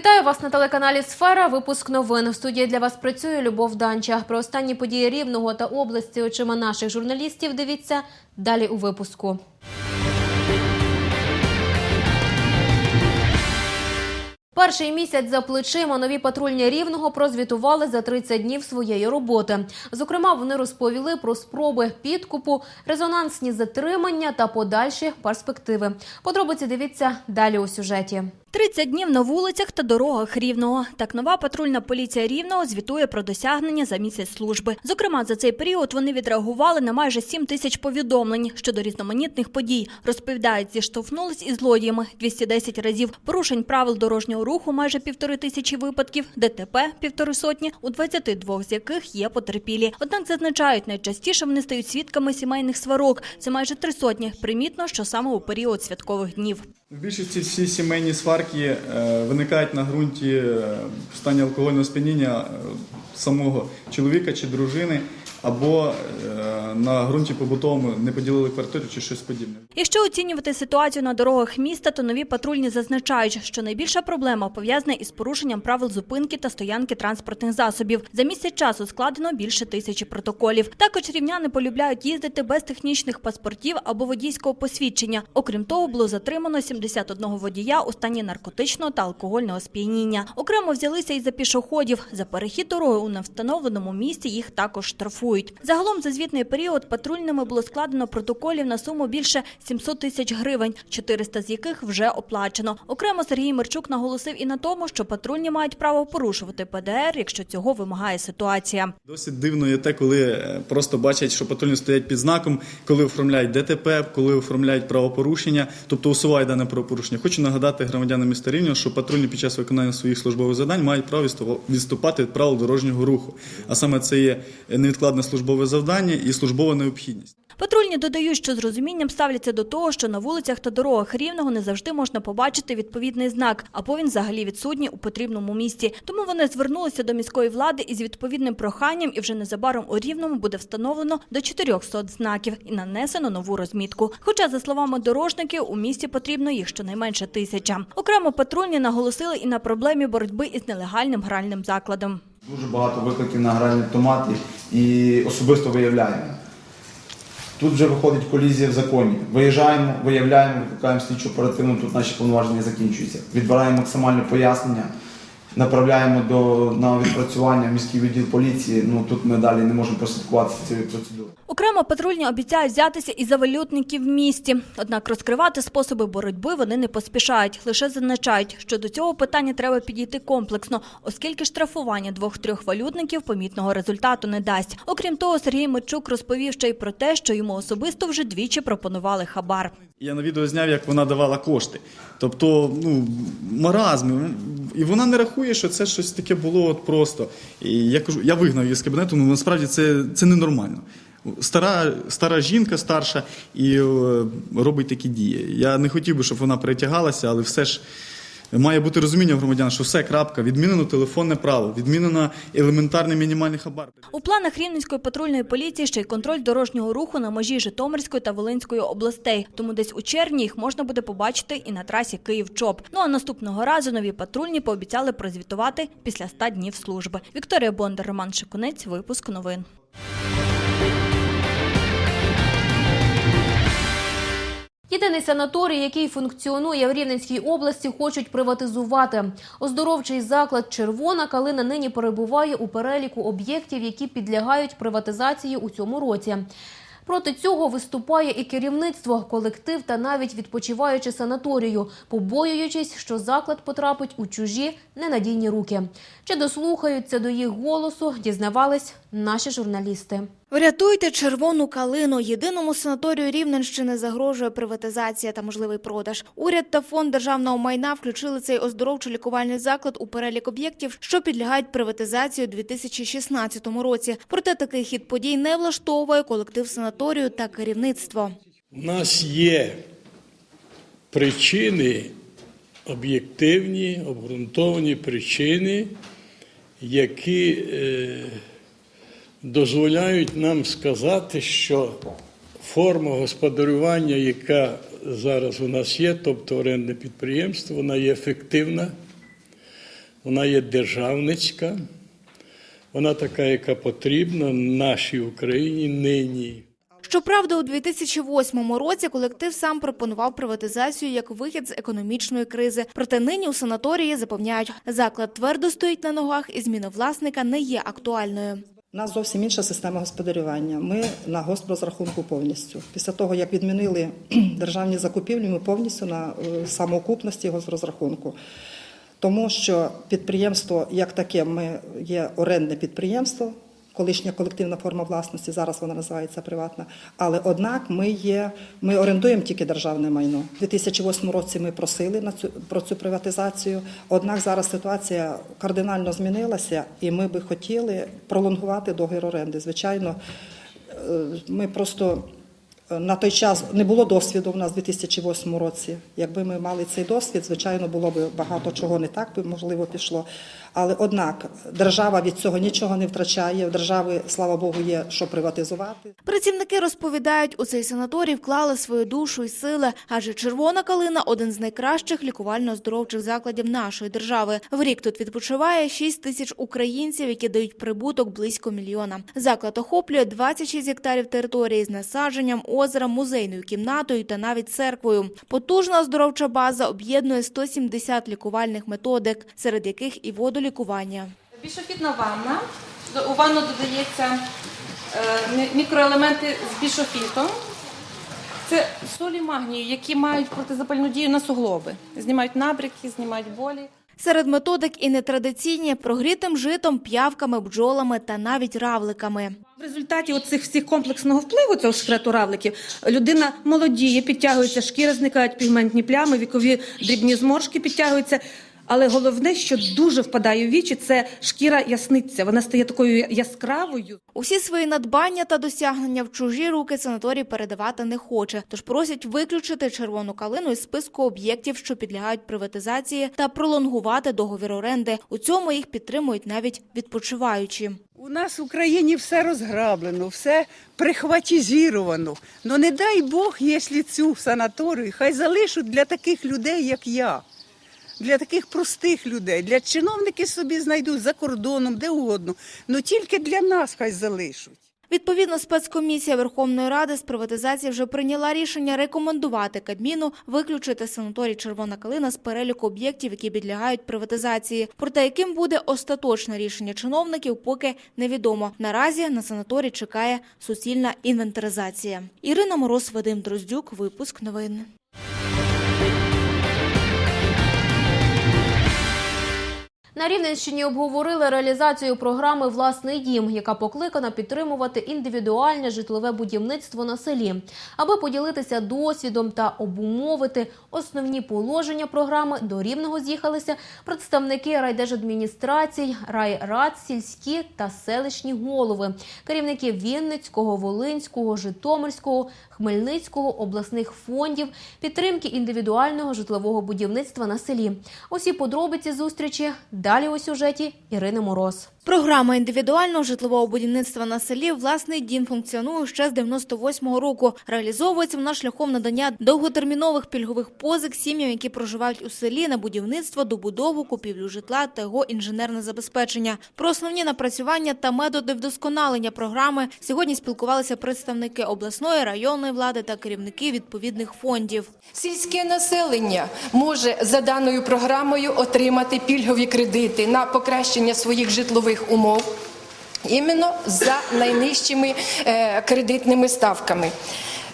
Вітаю вас на телеканалі Сфера. Випуск новин. В студії для вас працює Любов Данча. Про останні події Рівного та області очима наших журналістів. Дивіться далі у випуску. Перший місяць за плечима нові патрульні рівного прозвітували за 30 днів своєї роботи. Зокрема, вони розповіли про спроби підкупу, резонансні затримання та подальші перспективи. Подробиці дивіться далі у сюжеті. 30 днів на вулицях та дорогах Рівного. Так нова патрульна поліція Рівного звітує про досягнення за місяць служби. Зокрема, за цей період вони відреагували на майже 7 тисяч повідомлень щодо різноманітних подій. Розповідають, зіштовхнулись із злодіями 210 разів, порушень правил дорожнього руху майже півтори тисячі випадків, ДТП – півтори сотні, у 22 з яких є потерпілі. Однак зазначають, найчастіше вони стають свідками сімейних сварок. Це майже три сотні. Примітно, що саме у період святкових днів. В більшості всі сімейні сварки е, виникають на ґрунті е, стані алкогольного сп'яніння е, самого чоловіка чи дружини, або е, на ґрунті побутовому не поділили квартиру чи щось подібне. Якщо оцінювати ситуацію на дорогах міста, то нові патрульні зазначають, що найбільша проблема пов'язана із порушенням правил зупинки та стоянки транспортних засобів. За місяць часу складено більше тисячі протоколів. Також рівняни полюбляють їздити без технічних паспортів або водійського посвідчення. Окрім того, було затримано 71 водія у стані наркотичного та алкогольного сп'яніння. Окремо взялися і за пішоходів. За перехід дороги у невстановленому місці їх також штрафують. Загалом за звітний період патрульними було складено протоколів на суму більше 700 тисяч гривень, 400 з яких вже оплачено. Окремо Сергій Мерчук наголосив і на тому, що патрульні мають право порушувати ПДР, якщо цього вимагає ситуація. Досить дивно є те, коли е, просто бачать, що патрульні стоять під знаком, коли оформляють ДТП, коли оформляють правопорушення, тобто усувають дане правопорушення. Хочу нагадати громадянам міста Рівня, що патрульні під час виконання своїх службових завдань мають право відступати від правил дорожнього руху. А саме це є невідкладне службове завдання і службова необхідність. Патрульні додають, що з розумінням ставляться до того, що на вулицях та дорогах Рівного не завжди можна побачити відповідний знак, або він взагалі відсутній у потрібному місці. Тому вони звернулися до міської влади із відповідним проханням, і вже незабаром у Рівному буде встановлено до 400 знаків і нанесено нову розмітку. Хоча, за словами дорожників, у місті потрібно їх щонайменше тисяча. Окремо патрульні наголосили і на проблемі боротьби із нелегальним гральним закладом. Дуже багато викликів на гральні автомати і особисто виявляємо. Тут вже виходить колізія в законі. Виїжджаємо, виявляємо, викликаємо слідчу оперативну, тут наші повноваження закінчуються. Відбираємо максимальне пояснення, направляємо до, на відпрацювання в міський відділ поліції. Ну тут ми далі не можемо прослідкувати цієї процедури. Окремо патрульні обіцяють взятися і за валютників в місті. Однак розкривати способи боротьби вони не поспішають. Лише зазначають, що до цього питання треба підійти комплексно, оскільки штрафування двох-трьох валютників помітного результату не дасть. Окрім того, Сергій Мичук розповів ще й про те, що йому особисто вже двічі пропонували хабар. Я на відео зняв, як вона давала кошти. Тобто, ну, маразм. І вона не рахує, що це щось таке було от просто. І я кажу, я вигнав її з кабінету, ну насправді це, це ненормально. Стара, стара жінка старша і е, робить такі дії. Я не хотів би, щоб вона перетягалася, але все ж має бути розуміння громадян, що все крапка, відмінено телефонне право, відмінено елементарний мінімальний хабар. У планах Рівненської патрульної поліції ще й контроль дорожнього руху на межі Житомирської та Волинської областей. Тому десь у червні їх можна буде побачити і на трасі Київ-Чоп. Ну а наступного разу нові патрульні пообіцяли прозвітувати після 100 днів служби. Вікторія Бондар, Роман Шикунець, випуск новин. Єдиний санаторій, який функціонує в Рівненській області, хочуть приватизувати. Оздоровчий заклад Червона калина нині перебуває у переліку об'єктів, які підлягають приватизації у цьому році. Проти цього виступає і керівництво, колектив та навіть відпочиваючи санаторію, побоюючись, що заклад потрапить у чужі ненадійні руки. Чи дослухаються до їх голосу, дізнавались наші журналісти. Врятуйте червону калину. Єдиному санаторію Рівненщини загрожує приватизація та можливий продаж. Уряд та фонд державного майна включили цей оздоровчо-лікувальний заклад у перелік об'єктів, що підлягають приватизації у 2016 році. Проте такий хід подій не влаштовує колектив санаторію та керівництво. У нас є причини, об'єктивні, обґрунтовані причини, які е, дозволяють нам сказати, що форма господарювання, яка зараз у нас є, тобто орендне підприємство, вона є ефективна, Вона є державницька, вона така, яка потрібна нашій Україні нині. Щоправда, у 2008 році колектив сам пропонував приватизацію як вихід з економічної кризи. Проте нині у санаторії запевняють, заклад твердо стоїть на ногах і зміна власника не є актуальною. У нас зовсім інша система господарювання. Ми на госпрозрахунку повністю. Після того, як відмінили державні закупівлі, ми повністю на е, самоокупності госпрозрахунку. Тому що підприємство, як таке, ми є орендне підприємство, колишня колективна форма власності, зараз вона називається приватна. Але однак ми є, ми орендуємо тільки державне майно. У 2008 році ми просили на цю про цю приватизацію. Однак зараз ситуація кардинально змінилася, і ми би хотіли пролонгувати договір оренди. Звичайно, е, ми просто на той час не було досвіду в нас у 2008 році. Якби ми мали цей досвід, звичайно, було б багато чого не так би можливо пішло. Але однак держава від цього нічого не втрачає. В держави, слава Богу, є що приватизувати. Працівники розповідають, у цей санаторій вклали свою душу і сили, адже червона калина один з найкращих лікувально-оздоровчих закладів нашої держави. В рік тут відпочиває 6 тисяч українців, які дають прибуток близько мільйона. Заклад охоплює 26 гектарів території з насадженням, озером, музейною кімнатою та навіть церквою. Потужна оздоровча база об'єднує 170 лікувальних методик, серед яких і водолікування. Бішофітна ванна. У ванну додається е, мікроелементи з бішофітом. Це солі магнію, які мають протизапальну дію на суглоби. Знімають набряки, знімають болі. Серед методик і нетрадиційні – прогрітим житом, п'явками, бджолами та навіть равликами. В результаті оцих всіх комплексного впливу цього секрету равликів людина молодіє, підтягується шкіра, зникають пігментні плями, вікові дрібні зморшки підтягуються. Але головне, що дуже впадає в вічі, це шкіра ясниця. Вона стає такою яскравою. Усі свої надбання та досягнення в чужі руки санаторій передавати не хоче, тож просять виключити червону калину із списку об'єктів, що підлягають приватизації, та пролонгувати договір оренди. У цьому їх підтримують навіть відпочиваючі. У нас в Україні все розграблено, все прихватизовано. Ну не дай Бог, якщо цю санаторію, хай залишать для таких людей, як я. Для таких простих людей, для чиновники собі знайдуть за кордоном, де угодно. Ну тільки для нас хай залишать. Відповідно, спецкомісія Верховної Ради з приватизації вже прийняла рішення рекомендувати Кабміну виключити санаторій Червона Калина з переліку об'єктів, які підлягають приватизації. Проте яким буде остаточне рішення чиновників, поки невідомо. Наразі на санаторій чекає суцільна інвентаризація. Ірина Мороз, Вадим Дроздюк, випуск новин. На Рівненщині обговорили реалізацію програми Власний дім, яка покликана підтримувати індивідуальне житлове будівництво на селі, аби поділитися досвідом та обумовити основні положення програми. До рівного з'їхалися представники райдержадміністрацій, райрад, сільські та селищні голови, керівники Вінницького, Волинського, Житомирського, Хмельницького обласних фондів підтримки індивідуального житлового будівництва на селі. Усі подробиці зустрічі далі у сюжеті Ірини Мороз. Програма індивідуального житлового будівництва на селі «Власний дім» функціонує ще з 98-го року. Реалізовується вона шляхом надання довготермінових пільгових позик сім'ям, які проживають у селі на будівництво, добудову, купівлю житла та його інженерне забезпечення. Про основні напрацювання та методи вдосконалення програми сьогодні спілкувалися представники обласної, районної влади та керівники відповідних фондів. Сільське населення може за даною програмою отримати пільгові кредити на покращення своїх житлових умов. Іменно за найнижчими е, кредитними ставками.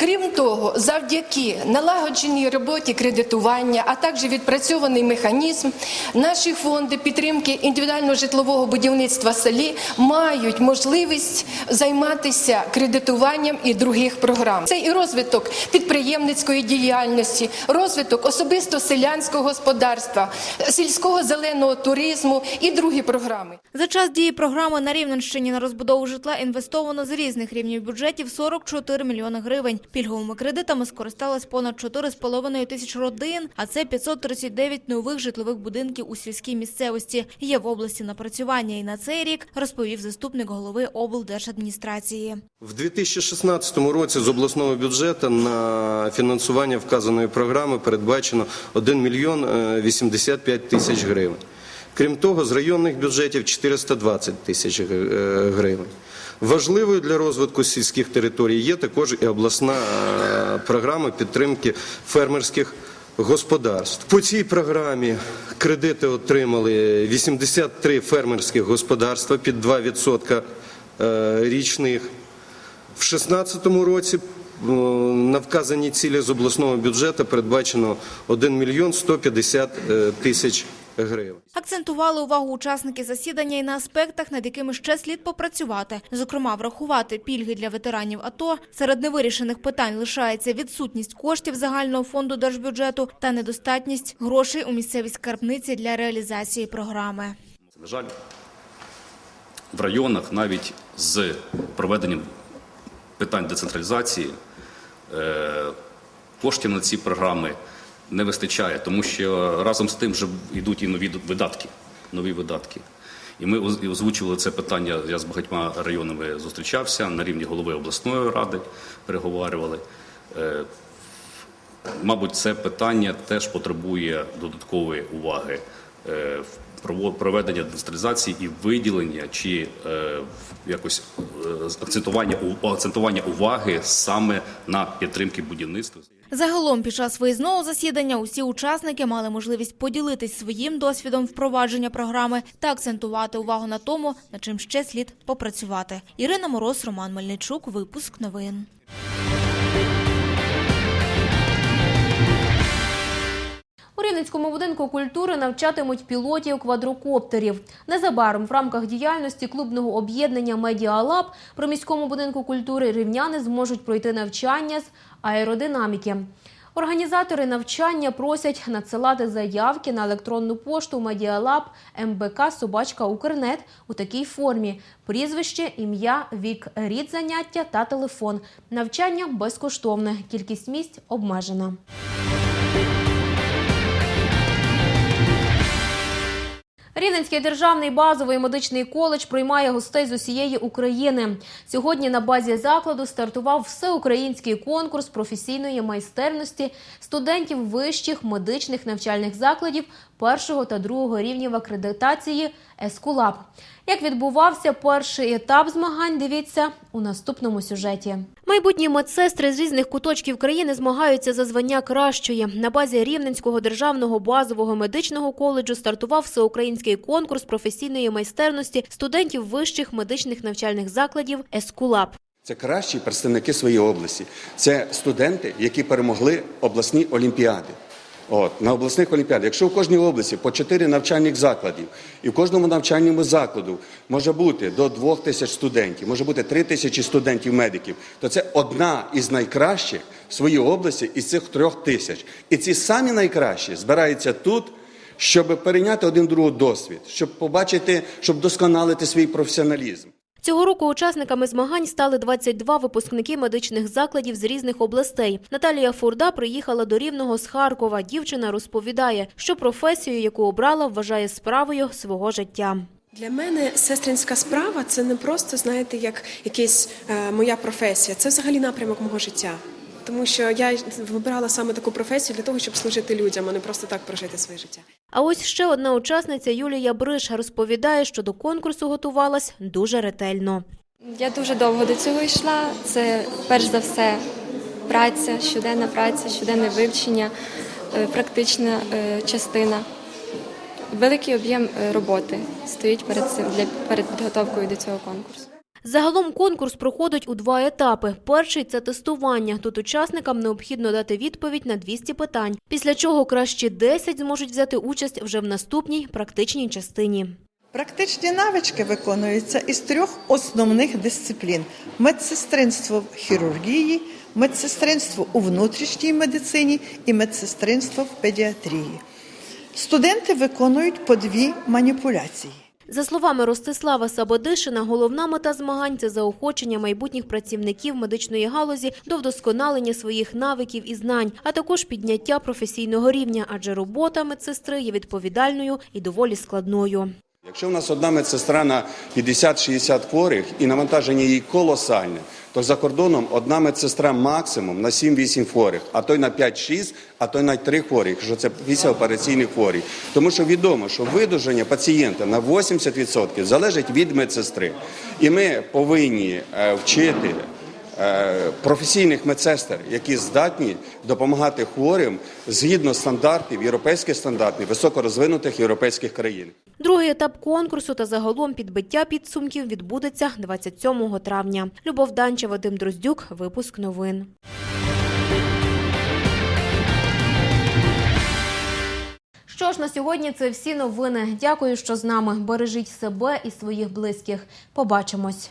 Крім того, завдяки налагодженій роботі кредитування, а також відпрацьований механізм, наші фонди підтримки індивідуального житлового будівництва селі мають можливість займатися кредитуванням і других програм. Це і розвиток підприємницької діяльності, розвиток особисто селянського господарства, сільського зеленого туризму і другі програми. За час дії програми на Рівненщині на розбудову житла інвестовано з різних рівнів бюджетів 44 мільйони гривень. Пільговими кредитами скористалось понад 4,5 тисяч родин, а це 539 нових житлових будинків у сільській місцевості. Є в області напрацювання і на цей рік, розповів заступник голови облдержадміністрації. В 2016 році з обласного бюджету на фінансування вказаної програми передбачено 1 мільйон е, 85 тисяч гривень. Крім того, з районних бюджетів 420 тисяч е, гривень. Важливою для розвитку сільських територій є також і обласна е, програма підтримки фермерських господарств. По цій програмі кредити отримали 83 фермерських господарства під 2% е, річних. В 2016 році на вказані цілі з обласного бюджету передбачено 1 мільйон 150 е, тисяч гривень. Акцентували увагу учасники засідання і на аспектах, над якими ще слід попрацювати. Зокрема, врахувати пільги для ветеранів АТО. Серед невирішених питань лишається відсутність коштів загального фонду держбюджету та недостатність грошей у місцевій скарбниці для реалізації програми. На жаль, в районах навіть з проведенням питань децентралізації е, коштів на ці програми не вистачає, тому що разом з тим вже йдуть і нові видатки. Нові видатки. І ми оз- озвучували це питання. Я з багатьма районами зустрічався на рівні голови обласної ради, переговорювали. Е, Мабуть, це питання теж потребує додаткової уваги е, в проведення децентралізації і виділення чи е, якось акцентування акцентування уваги саме на підтримки будівництва. Загалом, під час виїзного засідання усі учасники мали можливість поділитись своїм досвідом впровадження програми та акцентувати увагу на тому, над чим ще слід попрацювати. Ірина Мороз, Роман Мельничук, випуск новин. У Рівненському будинку культури навчатимуть пілотів квадрокоптерів. Незабаром в рамках діяльності клубного об'єднання Медіалаб при міському будинку культури рівняни зможуть пройти навчання з аеродинаміки. Організатори навчання просять надсилати заявки на електронну пошту Медіалаб МБК Собачка Укрнет у такій формі: прізвище, ім'я, вік, рід заняття та телефон. Навчання безкоштовне. Кількість місць обмежена. Рівненський державний базовий медичний коледж приймає гостей з усієї України. Сьогодні на базі закладу стартував всеукраїнський конкурс професійної майстерності студентів вищих медичних навчальних закладів першого та другого рівнів акредитації Ескулаб. Як відбувався перший етап змагань, дивіться у наступному сюжеті. Майбутні медсестри з різних куточків країни змагаються за звання кращої. На базі Рівненського державного базового медичного коледжу стартував всеукраїнський конкурс професійної майстерності студентів вищих медичних навчальних закладів Ескулаб. Це кращі представники своєї області. Це студенти, які перемогли обласні олімпіади. От, на обласних олімпіадах. Якщо в кожній області по чотири навчальних закладів, і в кожному навчальному закладу може бути до двох тисяч студентів, може бути три тисячі студентів-медиків, то це одна із найкращих в своїй області із цих трьох тисяч. І ці самі найкращі збираються тут, щоб перейняти один другого досвід, щоб побачити, щоб досконалити свій професіоналізм. Цього року учасниками змагань стали 22 випускники медичних закладів з різних областей. Наталія Фурда приїхала до Рівного з Харкова. Дівчина розповідає, що професію, яку обрала, вважає справою свого життя. Для мене сестринська справа це не просто, знаєте, як якась е, моя професія, це взагалі напрямок мого життя. Тому що я вибирала саме таку професію для того, щоб служити людям, а не просто так прожити своє життя. А ось ще одна учасниця Юлія Бриш розповідає, що до конкурсу готувалась дуже ретельно. Я дуже довго до цього йшла. Це перш за все праця, щоденна праця, щоденне вивчення, е, практична е, частина. Великий об'єм е, роботи стоїть перед цим для перед підготовкою до цього конкурсу. Загалом конкурс проходить у два етапи. Перший це тестування. Тут учасникам необхідно дати відповідь на 200 питань, після чого кращі 10 зможуть взяти участь вже в наступній практичній частині. Практичні навички виконуються із трьох основних дисциплін: медсестринство в хірургії, медсестринство у внутрішній медицині і медсестринство в педіатрії. Студенти виконують по дві маніпуляції. За словами Ростислава Сабодишина, головна мета змагань це заохочення майбутніх працівників медичної галузі до вдосконалення своїх навиків і знань, а також підняття професійного рівня, адже робота медсестри є відповідальною і доволі складною. Якщо в нас одна медсестра на 50-60 хворих і навантаження її колосальне, то за кордоном одна медсестра максимум на 7-8 хворих, а то й на 5-6, а то й на 3 хворих, якщо це післяопераційні хворі. Тому що відомо, що видужання пацієнта на 80% залежить від медсестри. І ми повинні е, вчити е, професійних медсестер, які здатні допомагати хворим згідно стандартів, європейських стандартів, високорозвинутих європейських країн. Другий етап конкурсу та загалом підбиття підсумків відбудеться 27 травня. Любов Данча, Вадим Дроздюк. Випуск новин. Що ж, на сьогодні це всі новини. Дякую, що з нами. Бережіть себе і своїх близьких. Побачимось.